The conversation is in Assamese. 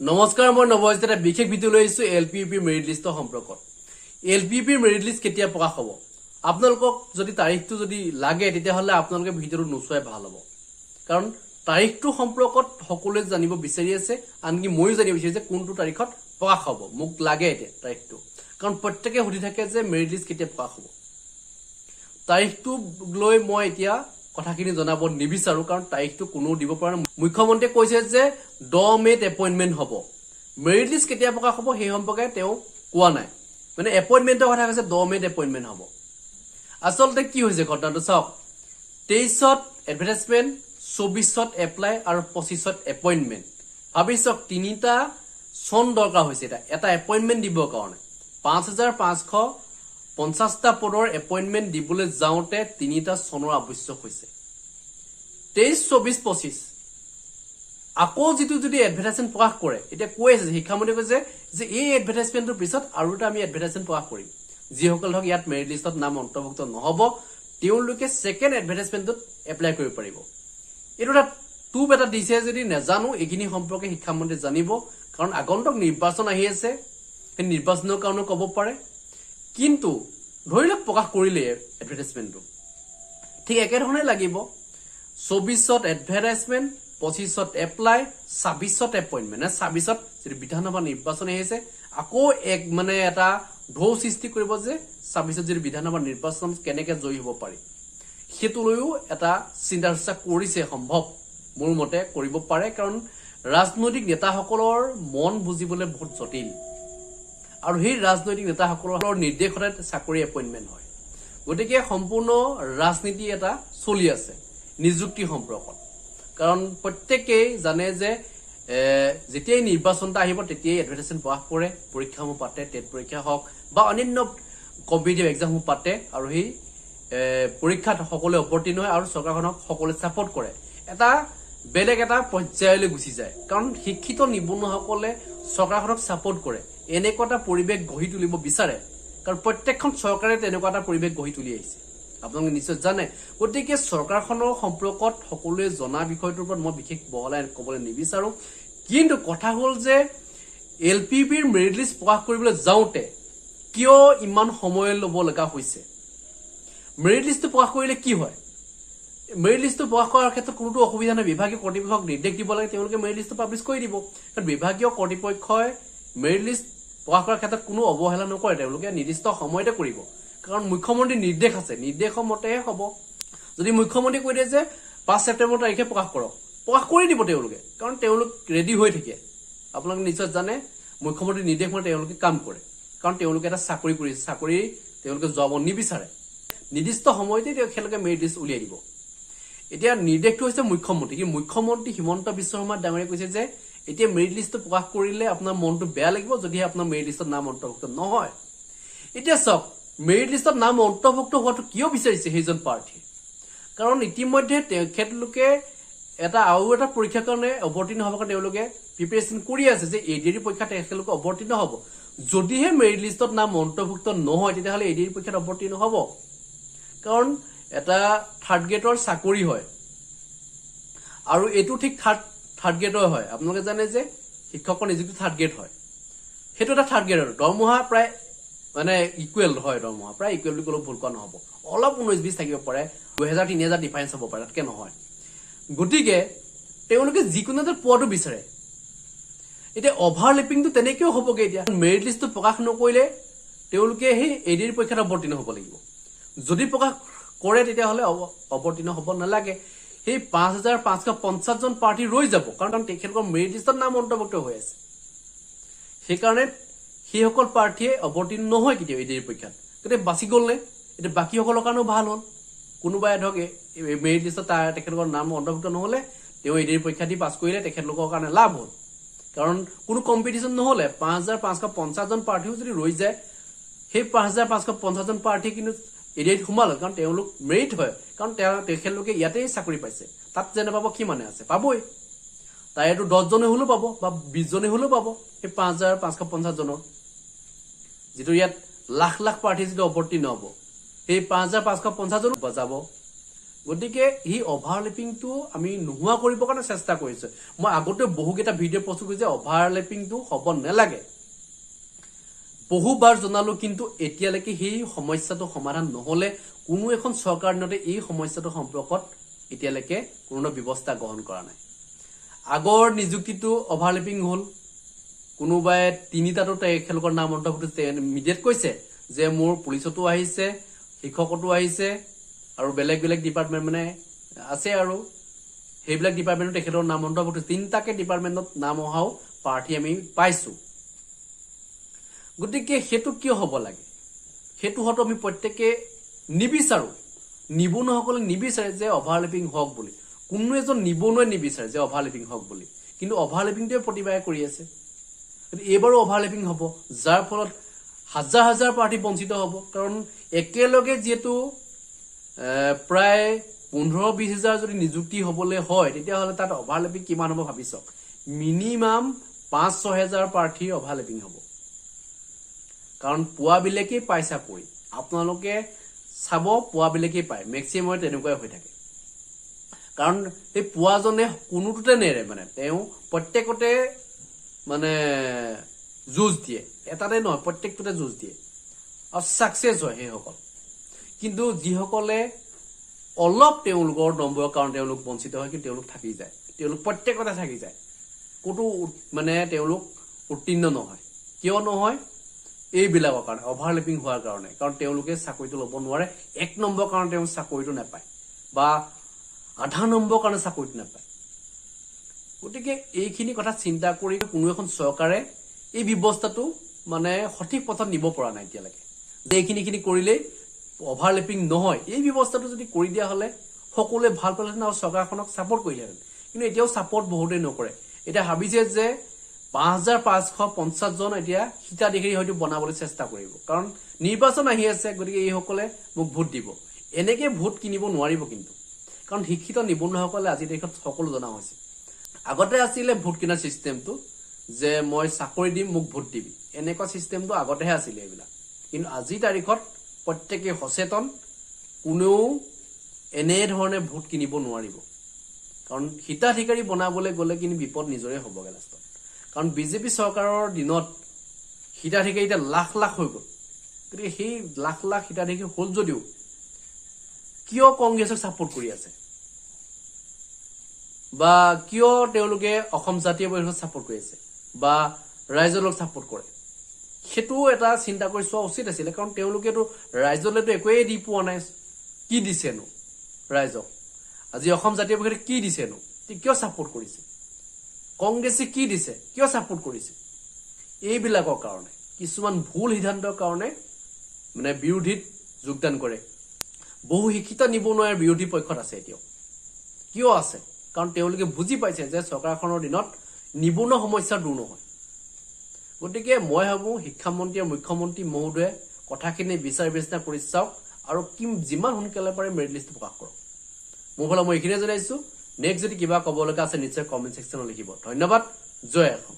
নমস্কাৰ মই নৱজিত এটা বিশেষ ভিডিঅ' লৈ আহিছোঁ এল পি ইউ পিৰ মেৰিট লিষ্টৰ সম্পৰ্কত। এল পি ইউ পিৰ মেৰিট লিষ্ট কেতিয়া প্ৰকাশ হ'ব? আপোনালোকক যদি তাৰিখটো যদি লাগে তেতিয়াহ'লে আপোনালোকে ভিডিঅ'টো নোচোৱাই ভাল হ'ব। কাৰণ তাৰিখটো সম্পৰ্কত সকলোৱে জানিব বিচাৰি আছে আনকি ময়ো জানিব বিচাৰিছোঁ কোনটো তাৰিখত প্ৰকাশ হ'ব। মোক লাগে এতিয়া তাৰিখটো। কাৰণ প্ৰত্যেকে সুধি থাকে যে মেৰিট লিষ্ট কেতিয়া প্ৰকাশ হ'ব। তাৰিখটো লৈ মই এতিয়া কথাখিনি জনাব নিবিচাৰো কাৰণ তাৰিখটো কোনেও দিব পৰা নাই। মুখ্যমন্ত্ৰীয়ে কৈছে যে দহ মে'ত এপইণ্টমেণ্ট হ'ব। মেৰিট লিষ্ট কেতিয়া প্ৰকাশ হ'ব সেই সম্পৰ্কে তেওঁ কোৱা নাই। মানে এপইণ্টমেণ্টৰ কথা কৈছে দহ মে'ত এপইণ্টমেণ্ট হ'ব। আচলতে কি হৈছে ঘটনাটো চাওক। তেইছত এডভাৰটাইজমেণ্ট চৌবিছত এপ্লাই আৰু পঁচিছত এপইণ্টমেণ্ট ভাবি চাওক তিনিটা চন দৰকাৰ হৈছে এতিয়া এটা এপইণ্টমেণ্ট দিবৰ কাৰণে। পাঁচ হাজাৰ পাঁচশ পঞ্চাছটা পদৰ এপইণ্টমেণ্ট দিবলৈ যাওঁতে তিনিটা চনৰ আৱশ্যক হৈছে। তেইছ চৌবিছ পঁচিছ আকৌ যিটো যদি এডভাৰটাইজমেণ্ট প্ৰকাশ কৰে এতিয়া কৈ আছে শিক্ষামন্ত্ৰীয়ে কৈছে যে এই এডভাৰটাইজমেণ্টটোৰ পিছত আৰু এটা আমি এডভাৰটাইজমেণ্ট প্ৰকাশ কৰিম। যিসকল ধৰক ইয়াত মেৰিট লিষ্টত নাম অন্তৰ্ভুক্ত নহ'ব তেওঁলোকে ছেকেণ্ড এডভাৰটাইজমেণ্টটোত এপ্লাই কৰিব পাৰিব। এইটো এটা টোপ এটা দিছে যদি নাজানো এইখিনি সম্পৰ্কে শিক্ষামন্ত্ৰীয়ে জানিব। কাৰণ আগন্তুক নিৰ্বাচন আহি আছে। সেই নিৰ্বাচনৰ কাৰণেও ক'ব পাৰে। কিন্তু ধৰি লওক প্ৰকাশ কৰিলে এডভাৰটাইজমেণ্টটো ঠিক একেধৰণে লাগিব। চৌবিছত এডভাৰটাইজমেণ্ট পঁচিছত এপ্লাই ছাব্বিছত এপইণ্টমেণ্ট ছাব্বিছত যিটো বিধানসভা নিৰ্বাচন আহিছে আকৌ এক মানে এটা ঢৌ সৃষ্টি কৰিব যে ছাব্বিছত যিটো বিধানসভা নিৰ্বাচন কেনেকে জয়ী হ'ব পাৰি। সেইটো লৈও এটা চিন্তা চৰ্চা কৰিছে সম্ভৱ। মোৰ মতে কৰিব পাৰে কাৰণ ৰাজনৈতিক নেতাসকলৰ মন বুজিবলৈ বহুত জটিল। আৰু সেই ৰাজনৈতিক নেতাসকলৰ নিৰ্দেশতে চাকৰি এপইণ্টমেণ্ট হয়। গতিকে সম্পূৰ্ণ ৰাজনীতি এটা চলি আছে নিযুক্তি সম্পৰ্কত। কাৰণ প্ৰত্যেকেই জানে যে যেতিয়াই নিৰ্বাচন এটা আহিব তেতিয়াই এডভাৰটাইজমেণ্ট প্ৰকাশ কৰে পৰীক্ষাসমূহ পাতে টেট পৰীক্ষা হওক বা অন্যান্য কম্পিটিটিভ এক্সামসমূহ পাতে আৰু সেই পৰীক্ষাত সকলোৱে অৱতীৰ্ণ হয় আৰু চৰকাৰখনক সকলোৱে ছাপৰ্ট কৰে। এটা বেলেগ এটা পৰ্যায়লৈ গুচি যায়। কাৰণ শিক্ষিত নিবনুৱাসকলে চৰকাৰখনক ছাপৰ্ট কৰে। এনেকুৱা এটা পৰিৱেশ গঢ়ি তুলিব বিচাৰে। কাৰণ প্ৰত্যেকখন চৰকাৰে তেনেকুৱা এটা পৰিৱেশ গঢ়ি তুলি আহিছে। আপোনালোকে নিশ্চয় জানে গতিকে চৰকাৰখনৰ সম্পৰ্কত সকলোৱে জনা বিষয়টোৰ ওপৰত মই বিশেষ বহলাই ক'বলৈ নিবিচাৰো। কিন্তু কথা হ'ল যে এল পি বিৰ মেৰিট লিষ্ট প্ৰকাশ কৰিবলৈ যাওঁতে কিয় ইমান সময় ল'ব লগা হৈছে? মেৰিট লিষ্টটো প্ৰকাশ কৰিলে কি হয়? মেৰিট লিষ্টটো প্ৰকাশ কৰাৰ ক্ষেত্ৰত কোনোতো অসুবিধা নাই। বিভাগীয় কৰ্তৃপক্ষক নিৰ্দেশ দিব লাগে তেওঁলোকে মেৰিট লিষ্টটো পাব্লিছ কৰি দিব। কাৰণ বিভাগীয় কৰ্তৃপক্ষই মেৰিট লিষ্ট প্ৰকাশ কৰাৰ ক্ষেত্ৰত কোনো অৱহেলা নকৰে তেওঁলোকে নিৰ্দিষ্ট সময়তে কৰিব। কাৰণ মুখ্যমন্ত্ৰীৰ নিৰ্দেশ আছে নিৰ্দেশৰ মতেহে হ'ব। যদি মুখ্যমন্ত্ৰীয়ে কৈ দিয়ে যে পাঁচ ছেপ্টেম্বৰ তাৰিখে প্ৰকাশ কৰক প্ৰকাশ কৰি দিব তেওঁলোকে কাৰণ তেওঁলোক ৰেডি হৈ থাকে। আপোনালোকে নিশ্চয় জানে মুখ্যমন্ত্ৰীৰ নিৰ্দেশ মতে তেওঁলোকে কাম কৰে কাৰণ তেওঁলোকে এটা চাকৰি কৰিছে চাকৰি তেওঁলোকে যাব নিবিচাৰে। নিৰ্দিষ্ট সময়তে তেখেতলোকে মেৰিট উলিয়াই দিব। এতিয়া নিৰ্দেশটো হৈছে মুখ্যমন্ত্ৰী। কিন্তু মুখ্যমন্ত্ৰী হিমন্ত বিশ্ব শৰ্মা ডাঙৰীয়াই কৈছে যে এতিয়া মেৰিট লিষ্টটো প্ৰকাশ কৰিলে আপোনাৰ মনটো বেয়া লাগিব যদিহে আপোনাৰ মেৰিট লিষ্টত নাম অন্তৰ্ভুক্ত নহয়। এতিয়া চাওক মেৰিট লিষ্টত নাম অন্তৰ্ভুক্ত হোৱাটো কিয় বিচাৰিছে সেইজন প্ৰাৰ্থীয়ে? কাৰণ ইতিমধ্যে তেখেতলোকে এটা আৰু এটা পৰীক্ষাৰ কাৰণে অৱতীৰ্ণ হ'বৰ কাৰণে তেওঁলোকে প্ৰিপেৰেশ্যন কৰি আছে যে এ ডি আৰ পৰীক্ষাত তেখেতলোকে অৱতীৰ্ণ হ'ব। যদিহে মেৰিট লিষ্টত নাম অন্তৰ্ভুক্ত নহয় তেতিয়াহ'লে এ ডি আৰ পৰীক্ষাত অৱতীৰ্ণ হ'ব। কাৰণ এটা থাৰ্ড গ্ৰেডৰ চাকৰি হয়। আৰু এইটো ঠিক থাৰ্ড থাৰ্ড গ্ৰেডৰ হয়। আপোনালোকে জানে যে শিক্ষকৰ নিযুক্তি থাৰ্ড গ্ৰেড হয়। সেইটো এটা থাৰ্ড গ্ৰেডৰ দৰমহা প্ৰায় মানে ইকুৱেল হয় দৰমহা প্ৰায় ইকুৱেল বুলি ক'লেও ভুল কোৱা নহ'ব। অলপ ঊনৈছ বিছ থাকিব পাৰে। দুহেজাৰ তিনি হেজাৰ ডিফাৰেঞ্চ হ'ব পাৰে। তাতকৈ নহয়। গতিকে তেওঁলোকে যিকোনো এটা পোৱাটো বিচাৰে। এতিয়া অভাৰলেপিংটো তেনেকৈও হ'বগৈ এতিয়া। মেৰিট লিষ্টটো প্ৰকাশ নকৰিলে তেওঁলোকে সেই এ ডি পৰীক্ষাত অৱতীৰ্ণ হ'ব লাগিব। যদি প্ৰকাশ কৰে তেতিয়াহ'লে অৱ- অৱতীৰ্ণ হ'ব নালাগে। সেই পাঁচ হাজাৰ পাঁচশ পঞ্চাছজন প্ৰাৰ্থী ৰৈ যাব কাৰণ তেখেতলোকৰ মেৰিট লিষ্টত নাম অন্তৰ্ভুক্ত হৈ আছে। সেইকাৰণে সেইসকল প্ৰাৰ্থীয়ে অৱতীৰ্ণ নহয় কেতিয়াও এ ডি পৰীক্ষাত গতিকে বাচি গ'লনে এতিয়া বাকীসকলৰ কাৰণেও ভাল হ'ল। কোনোবাই ধৰক মেৰিট লিষ্টত তাৰ তেখেতলোকৰ নাম অন্তৰ্ভুক্ত নহ'লে তেওঁ এ ডি পৰীক্ষা দি পাছ কৰিলে তেখেতলোকৰ কাৰণে লাভ হ'ল। কাৰণ কোনো কম্পিটিশ্যন নহ'লে পাঁচ হাজাৰ পাঁচশ পঞ্চাছজন প্ৰাৰ্থীও যদি ৰৈ যায় সেই পাঁচ হাজাৰ পাঁচশ পঞ্চাছজন প্ৰাৰ্থী কিন্তু এডিআইত সোমালে কাৰণ তেওঁলোক মেৰিট হয়। কাৰণ তেওঁ তেখেতলোকে ইয়াতেই চাকৰি পাইছে। তাত যেনে পাব কি মানে আছে। পাবই। তাই এইটো দহজনে হ'লেও পাব বা বিছজনে হ'লেও পাব। সেই পাঁচ হাজাৰ পাঁচশ পঞ্চাছজনৰ যিটো ইয়াত লাখ লাখ প্ৰাৰ্থী যিটো অৱতীৰ্ণ হ'ব। সেই পাঁচ হাজাৰ পাঁচশ পঞ্চাছজনো বজাব। গতিকে সেই অভাৰলেপিংটো আমি নোহোৱা কৰিবৰ কাৰণে চেষ্টা কৰিছো। মই আগতে বহুকেইটা ভিডিঅ' প্ৰস্তুত কৰিছো যে অভাৰলেপিংটো হ'ব নালাগে। বহুবাৰ জনালো কিন্তু এতিয়ালৈকে সেই সমস্যাটো সমাধান নহলে কোনো এখন চৰকাৰ দিনতে এই সমস্যাটো সম্পৰ্কত এতিয়ালৈকে কোনো ব্যৱস্থা গ্ৰহণ কৰা নাই। আগৰ নিযুক্তিটো অভাৰলেপিং হ'ল। কোনোবাই তিনিটাতো তেখেতলোকৰ নাম অন্তৰ্ভুক্ত মিডিয়াত কৈছে যে মোৰ পুলিচতো আহিছে শিক্ষকতো আহিছে আৰু বেলেগ বেলেগ ডিপাৰ্টমেণ্ট মানে আছে আৰু। সেইবিলাক ডিপাৰ্টমেণ্টত তেখেতৰ নাম অন্তৰ্ভুক্ত। তিনিটাকে ডিপাৰ্টমেণ্টত নাম অহাও প্ৰাৰ্থী আমি পাইছো। গতিকে সেইটো কিয় হ'ব লাগে? সেইটো হয়তো আমি প্ৰত্যেকে নিবিচাৰো। নিবনুৱাসকলে নিবিচাৰে যে অভাৰলেপিং হওক বুলি। কোনো এজন নিবনুৱাই নিবিচাৰে যে অভাৰলেপিং হওক বুলি। কিন্তু অভাৰলেপিংটোৱে প্ৰতিবাৰে কৰি আছে। এইবাৰো অভাৰলেপিং হ'ব যাৰ ফলত হাজাৰ হাজাৰ প্ৰাৰ্থী বঞ্চিত হ'ব। কাৰণ একেলগে যিহেতু প্ৰায় পোন্ধৰ বিশ হাজাৰ যদি নিযুক্তি হ'বলৈ হয় তেতিয়াহ'লে তাত অভাৰলেপিং কিমান হ'ব ভাবি চাওক? মিনিমাম পাঁচ ছয় হেজাৰ প্ৰাৰ্থীৰ অভাৰলেপিং হ'ব। কাৰণ পোৱাবিলাকেই পায় চাকৰি। আপোনালোকে চাব পোৱাবিলাকেই পায়। মেক্সিমাম তেনেকুৱাই হৈ থাকে। কাৰণ সেই পোৱাজনে কোনোটোতে নেৰে মানে। তেওঁ প্ৰত্যেকতে মানে যুঁজ দিয়ে। এটাতে নহয় প্ৰত্যেকটোতে যুঁজ দিয়ে। আৰু ছাকচেছ হয় সেইসকল। কিন্তু যিসকলে অলপ তেওঁলোকৰ নম্বৰৰ কাৰণে তেওঁলোক বঞ্চিত হয় কিন্তু তেওঁলোক থাকি যায়। তেওঁলোক প্ৰত্যেকতে থাকি যায়। ক'তো মানে তেওঁলোক উত্তীৰ্ণ নহয়। কিয় নহয়? এইবিলাকৰ কাৰণে অভাৰলেপিং হোৱাৰ কাৰণে। কাৰণ তেওঁলোকে চাকৰিটো ল'ব নোৱাৰে এক নম্বৰ কাৰণে তেওঁ চাকৰিটো নাপায় বা আধা নম্বৰ কাৰণে চাকৰিটো নাপায়। গতিকে এইখিনি কথা চিন্তা কৰি কোনো এখন চৰকাৰে এই ব্যৱস্থাটো মানে সঠিক পথত নিব পৰা নাই এতিয়ালৈকে। যে এইখিনি খিনি কৰিলেই অভাৰলেপিং নহয়। এই ব্যৱস্থাটো যদি কৰি দিয়া হলে সকলোৱে ভাল পালেহেঁতেন আৰু চৰকাৰখনক ছাপৰ্ট কৰিলেহেঁতেন। কিন্তু এতিয়াও ছাপৰ্ট বহুতেই নকৰে। এতিয়া ভাবিছে যে পাঁচ হাজাৰ পাঁচশ পঞ্চাছজন এতিয়া হিতাধিকাৰী হয়তো বনাবলৈ চেষ্টা কৰিব। কাৰণ নিৰ্বাচন আহি আছে গতিকে এইসকলে মোক ভোট দিব। এনেকে ভোট কিনিব নোৱাৰিব কিন্তু। কাৰণ শিক্ষিত নিবনুৱাসকলে আজিৰ দেশত সকলো জনা হৈছে। আগতে আছিলে ভোট কিনাৰ চিষ্টেমটো যে মই চাকৰি দিম মোক ভোট দিবি। এনেকুৱা চিষ্টেমটো আগতেহে আছিলে এইবিলাক। কিন্তু আজিৰ তাৰিখত প্ৰত্যেকে সচেতন কোনেও এনেধৰণে ভোট কিনিব নোৱাৰিব। কাৰণ হিতাধিকাৰী বনাবলৈ গ'লে কিন্তু বিপদ নিজৰে হ'বগে লাষ্টত। কাৰণ বিজেপি চৰকাৰৰ দিনত হিতাধিকাৰী এতিয়া লাখ লাখ হৈ গ'ল। গতিকে সেই লাখ লাখ হিতাধিকাৰী হ'ল যদিও কিয় কংগ্ৰেছক ছাপোৰ্ট কৰি আছে? বা কিয় তেওঁলোকে অসম জাতীয় পৰিষদক ছাপোৰ্ট কৰি আছে? বা ৰাইজলক ছাপোৰ্ট কৰে? সেইটোও এটা চিন্তা কৰি চোৱা উচিত আছিলে কাৰণ তেওঁলোকেতো ৰাইজলৈতো একোৱেই দি পোৱা নাই। কি দিছেনো ৰাইজক? আজি অসম জাতীয় পৰিষদে কি দিছেনো? কিয় ছাপোৰ্ট কৰিছে? কংগ্ৰেছে কি দিছে? কিয় ছাপোৰ্ট কৰিছে? এইবিলাকৰ কাৰণে কিছুমান ভুল সিদ্ধান্তৰ কাৰণে মানে বিৰোধীত যোগদান কৰে। বহু শিক্ষিত নিবনুৱাৰ বিৰোধী পক্ষত আছে এতিয়াও। কিয় আছে? কাৰণ তেওঁলোকে বুজি পাইছে যে চৰকাৰখনৰ দিনত নিবনুৱা সমস্যা দূৰ নহয়। গতিকে মই ভাবো শিক্ষামন্ত্ৰী আৰু মুখ্যমন্ত্ৰী মহোদয়ে কথাখিনি বিচাৰ বিবেচনা কৰি চাওক আৰু কি যিমান সোনকালে পাৰে মেৰিট লিষ্ট প্ৰকাশ কৰক। মোৰ ফালে মই এইখিনিয়ে জনাইছো। নেক্সট যদি কিবা ক'ব লগা আছে নিশ্চয় কমেণ্ট ছেকশ্যনত লিখিব। ধন্যবাদ জয় অসম